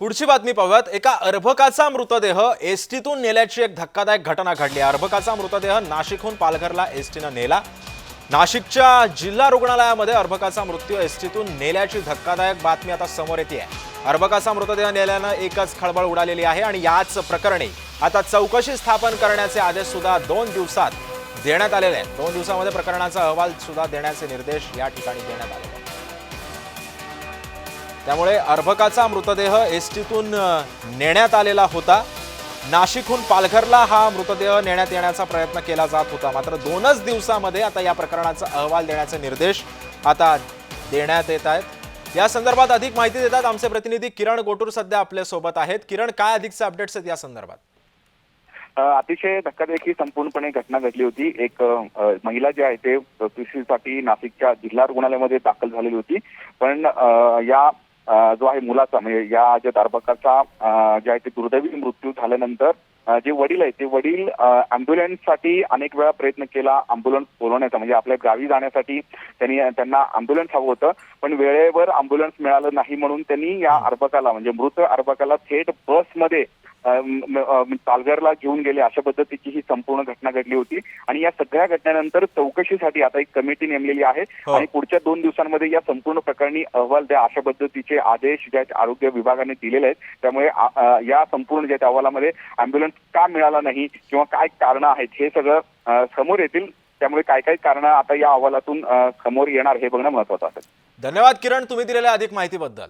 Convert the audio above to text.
पुढची बातमी पाहूयात. एका अर्भकाचा मृतदेह एसटीतून नेल्याची एक धक्कादायक घटना घडली. अर्भकाचा मृतदेह नाशिकहून पालघरला एसटीनं नेला. नाशिकच्या जिल्हा रुग्णालयामध्ये अर्भकाचा मृत्यू एसटीतून नेल्याची धक्कादायक बातमी आता समोर येते आहे अर्भकाचा मृतदेह नेल्यानं एकच खळबळ उडालेली आहे आणि याच प्रकरणी आता चौकशी स्थापन करण्याचे आदेश सुद्धा दोन दिवसात देण्यात आलेले आहेत. दोन दिवसामध्ये प्रकरणाचा अहवाल सुद्धा देण्याचे निर्देश या ठिकाणी देण्यात आलेले आहेत. त्यामुळे अर्भकाचा मृतदेह एसटीतून नेण्यात आलेला होता. नाशिकहून पालघरला हा मृतदेह नेण्यात येण्याचा प्रयत्न केला जात होता. मात्र दोनच दिवसामध्ये आता या प्रकरणाचा अहवाल देण्याचे निर्देश आता देण्यात येत आहेत. या संदर्भात अधिक माहिती देतात आमचे प्रतिनिधी किरण गोटूर सध्या आपल्यासोबत आहेत. किरण काय अधिकचे अपडेट्स आहेत या संदर्भात? अतिशय धक्कादायक ही संपूर्णपणे घटना घडली होती. एक महिला जी आहे ते साठी नाशिकच्या जिल्हा रुग्णालयामध्ये दाखल झालेली होती. पण या जो आहे मुलाचा म्हणजे या ज्या दारबकाचा जे आहे ते दुर्दैवी मृत्यू झाल्यानंतर जे वडील आहेत ते वडील साठी अनेक वेळा प्रयत्न केला अँब्युलन्स बोलवण्याचा. म्हणजे आपल्या गावी जाण्यासाठी त्यांनी त्यांना अँब्युलन्स हवं होतं पण वेळेवर अँब्युलन्स मिळालं नाही म्हणून त्यांनी या अर्भकाला म्हणजे मृत अर्भकाला थेट बसमध्ये पालघरला घेऊन गेले अशा पद्धतीची ही संपूर्ण घटना घडली होती. आणि या सगळ्या घटनेनंतर चौकशीसाठी आता एक कमिटी नेमलेली आहे. हो. आणि पुढच्या दोन दिवसांमध्ये या संपूर्ण प्रकरणी अहवाल द्या अशा पद्धतीचे आदेश ज्या आरोग्य विभागाने दिलेले आहेत. त्यामुळे या संपूर्ण ज्या अहवालामध्ये अँब्युलन्स का मिळाला नाही किंवा काय कारण आहेत हे सगळं समोर येतील. त्यामुळे काय काय कारण आता या अहवालातून समोर येणार हे बघणं महत्वाचं असेल. धन्यवाद किरण तुम्ही दिलेल्या अधिक माहितीबद्दल.